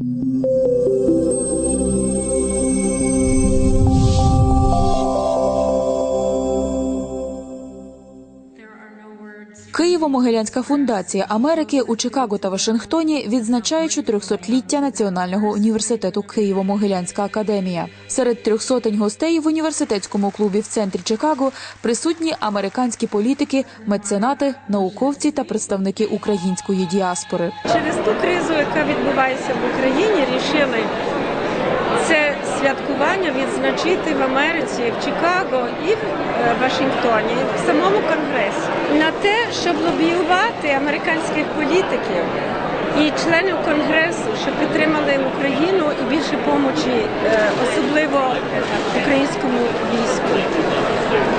Música Києво-Могилянська фундація Америки у Чикаго та Вашингтоні відзначає 400-ліття Національного університету Києво-Могилянська академія. Серед трьохсотень гостей в університетському клубі в центрі Чикаго присутні американські політики, меценати, науковці та представники української діаспори. Через ту кризу, яка відбувається в Україні, рішили це святкування відзначити в Америці, в Чикаго і в е, Вашингтоні, в самому Конгресі на те, щоб лобіювати американських політиків і членів Конгресу, щоб підтримали Україну і більше помочі, е, особливо українському війську.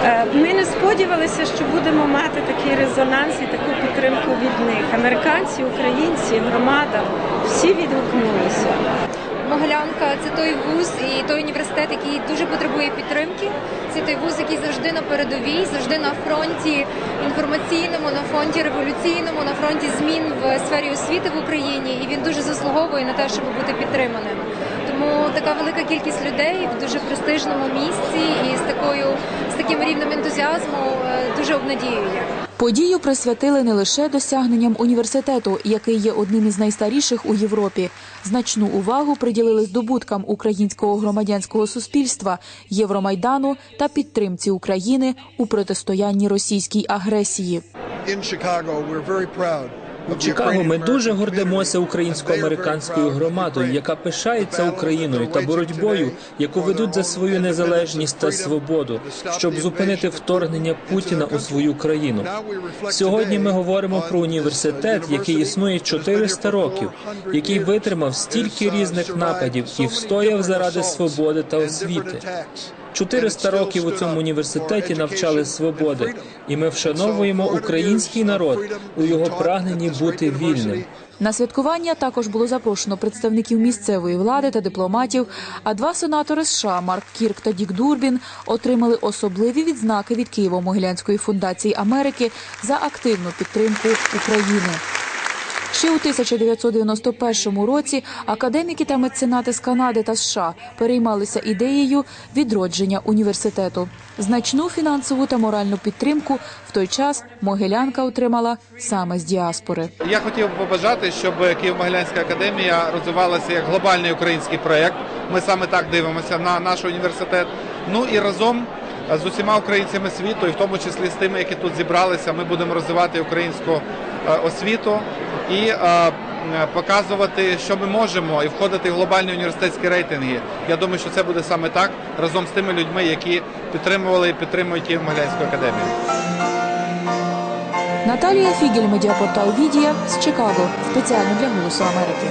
Е, Ми не сподівалися, що будемо мати такий резонанс і таку підтримку від них. Американці, українці, громада всі відгукнулися. Могилянка це той вуз і той університет, який дуже потребує підтримки. Це той вуз, який завжди на передовій, завжди на фронті інформаційному, на фронті революційному, на фронті змін в сфері освіти в Україні. І він дуже заслуговує на те, щоб бути підтриманим. Тому така велика кількість людей в дуже престижному місці і з такою з таким рівнем ентузіазму е, дуже обнадіює. Подію присвятили не лише досягненням університету, який є одним із найстаріших у Європі. Значну увагу приділили здобуткам українського громадянського суспільства, Євромайдану та підтримці України у протистоянні російській агресії. У Чикаго ми дуже гордимося українсько-американською громадою, яка пишається Україною та боротьбою, яку ведуть за свою незалежність та свободу, щоб зупинити вторгнення Путіна у свою країну. Сьогодні ми говоримо про університет, який існує 400 років, який витримав стільки різних нападів і встояв заради свободи та освіти. 400 років у цьому університеті навчали свободи, і ми вшановуємо український народ у його прагненні бути вільним. На святкування також було запрошено представників місцевої влади та дипломатів. А два сенатори США Марк Кірк та Дік Дурбін отримали особливі відзнаки від Києво-Могилянської фундації Америки за активну підтримку України. Ще у 1991 році академіки та меценати з Канади та США переймалися ідеєю відродження університету. Значну фінансову та моральну підтримку в той час Могилянка отримала саме з діаспори. Я хотів би побажати, щоб Києво-Могилянська академія розвивалася як глобальний український проєкт. Ми саме так дивимося на наш університет. Ну і разом з усіма українцями світу, і в тому числі з тими, які тут зібралися, ми будемо розвивати українську освіту і е, показувати, що ми можемо, і входити в глобальні університетські рейтинги. Я думаю, що це буде саме так разом з тими людьми, які підтримували і підтримують Києво-Могилянську академію. Наталія Фігель, медіапортал Відія з Чикаго, спеціально для Голосу Америки.